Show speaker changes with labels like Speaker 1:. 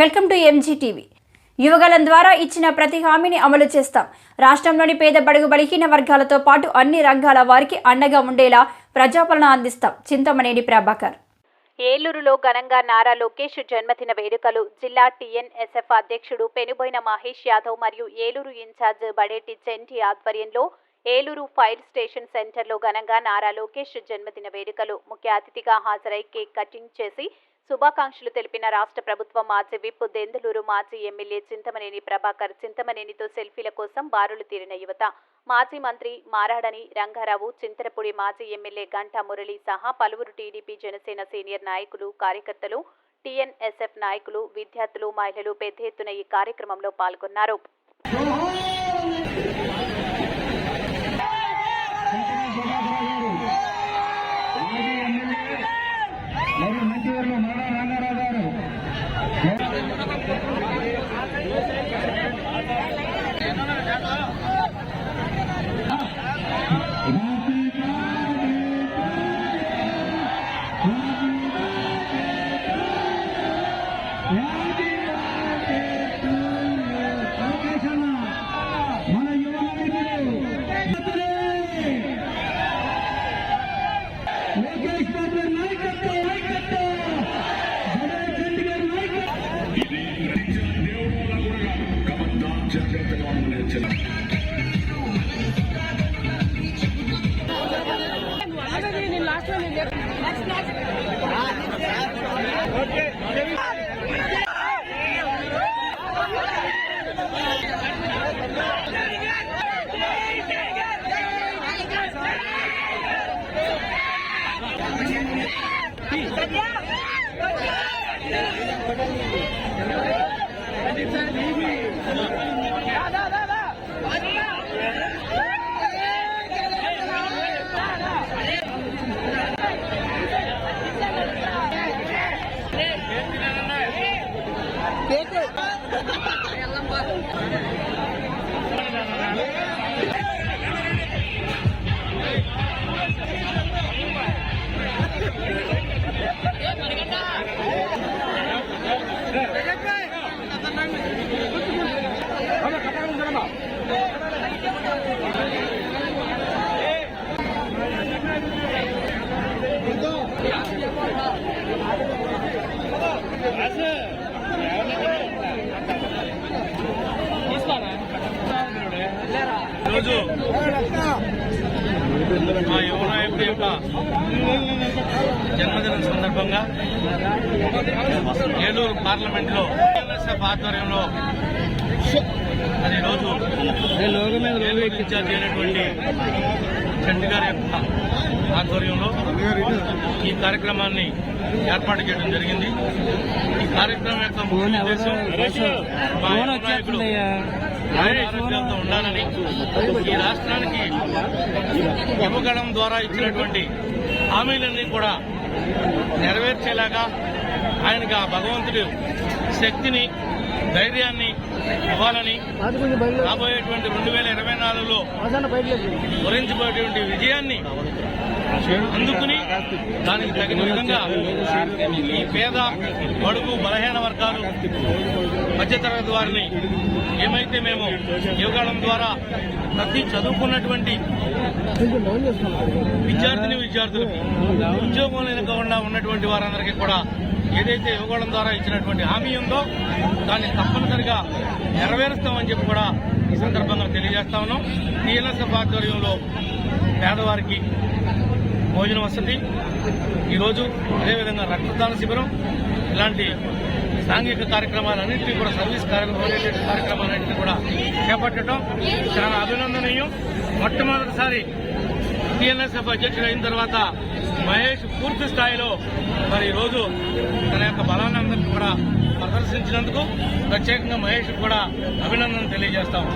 Speaker 1: Welcome to MG TV Yuvagalam ద్వారా ఇచ్చిన ప్రతి హామీని అమలు చేస్తాం. రాష్ట్రంలోని పేద బడుగు బలహీన వర్గాలతో పాటు అన్ని రంగాల వారికి అండగా ఉండేలా ప్రజాపాలన అందిస్తాం. చింతమనేని ప్రభాకర్. ఏలూరులో ఘనంగా నారా లోకేష్ జన్మదిన వేడుకలు జిల్లా టీఎన్ఎస్ఎఫ్ అధ్యక్షుడు పెనుబోయిన మహేష్ యాదవ్ మరియు ఏలూరు ఇన్ఛార్జ్ బడేటి జెంటి ఆధ్వర్యంలో ఏలూరు ఫైర్ స్టేషన్ సెంటర్లో ఘనంగా నారా లోకేష్ జన్మదిన వేడుకలు ముఖ్య అతిథిగా హాజరై కేక్ కటింగ్ చేసి శుభాకాంక్షలు తెలిపిన రాష్ట్ర ప్రభుత్వం మాజీ విప్ దెందులూరు మాజీ ఎమ్మెల్యే చింతమనేని ప్రభాకర్ చింతమనేనితో సెల్ఫీల కోసం బారులు తీరిన యువత. మాజీ మంత్రి మారాడని రంగారావు చింతరపూడి మాజీ ఎమ్మెల్యే గంటా మురళి సహా పలువురు టీడీపీ జనసేన సీనియర్ నాయకులు కార్యకర్తలు టీఎన్ఎస్ఎఫ్ నాయకులు విద్యార్థులు మహిళలు పెద్ద ఎత్తున ఈ కార్యక్రమంలో పాల్గొన్నారు.
Speaker 2: మరియు మన యువ
Speaker 3: ఈరోజు జన్మదినం సందర్భంగా ఏలూరు పార్లమెంట్లో ఎన్ఎస్ఎఫ్ ఆధ్వర్యంలో అది రోజు ఇన్ఛార్జ్ అయినటువంటి చండి గారి యొక్క ఆధ్వర్యంలో ఈ కార్యక్రమాన్ని ఏర్పాటు చేయడం జరిగింది. ఈ కార్యక్రమం యొక్క ఉద్దేశం నాయకుడు ఉండాలని ఈ రాష్ట్రానికి ఇవ్వగడం ద్వారా ఇచ్చినటువంటి హామీలన్నీ కూడా నెరవేర్చేలాగా ఆయనకి ఆ భగవంతుడు శక్తిని ధైర్యాన్ని ఇవ్వాలని రాబోయేటువంటి రెండు వేల ఇరవై నాలుగులో గురించిపోయేటువంటి విజయాన్ని అందుకుని దానికి తగిన విధంగా ఈ పేద బడుగు బలహీన వర్గాలు మధ్యతరగతి వారిని ఏమైతే మేము యువగాళం ద్వారా ప్రతి చదువుకున్నటువంటి విద్యార్థిని విద్యార్థులకు ఉద్యోగం లేకుండా ఉన్నటువంటి వారందరికీ కూడా ఏదైతే యువగోళం ద్వారా ఇచ్చినటువంటి హామీ ఉందో దాన్ని తప్పనిసరిగా నెరవేరుస్తామని చెప్పి కూడా ఈ సందర్భంగా తెలియజేస్తా ఉన్నాం. టీఎల్ఎస్ఎఫ్ ఆధ్వర్యంలో పేదవారికి భోజన వసతి ఈరోజు అదేవిధంగా రక్తదాన శిబిరం ఇలాంటి సాంఘిక కార్యక్రమాలన్నింటినీ కూడా సర్వీస్ కార్యక్రమాలు కార్యక్రమాలన్నింటినీ కూడా చేపట్టడం చాలా అభినందనీయం. మొట్టమొదటిసారి టీఎన్ఎస్ఎఫ్ అధ్యక్షుడు అయిన తర్వాత మహేష్ పూర్తి స్థాయిలో మరి ఈరోజు తన యొక్క బలాన్ని కూడా ప్రదర్శించినందుకు ప్రత్యేకంగా మహేష్ కూడా అభినందన తెలియజేస్తాం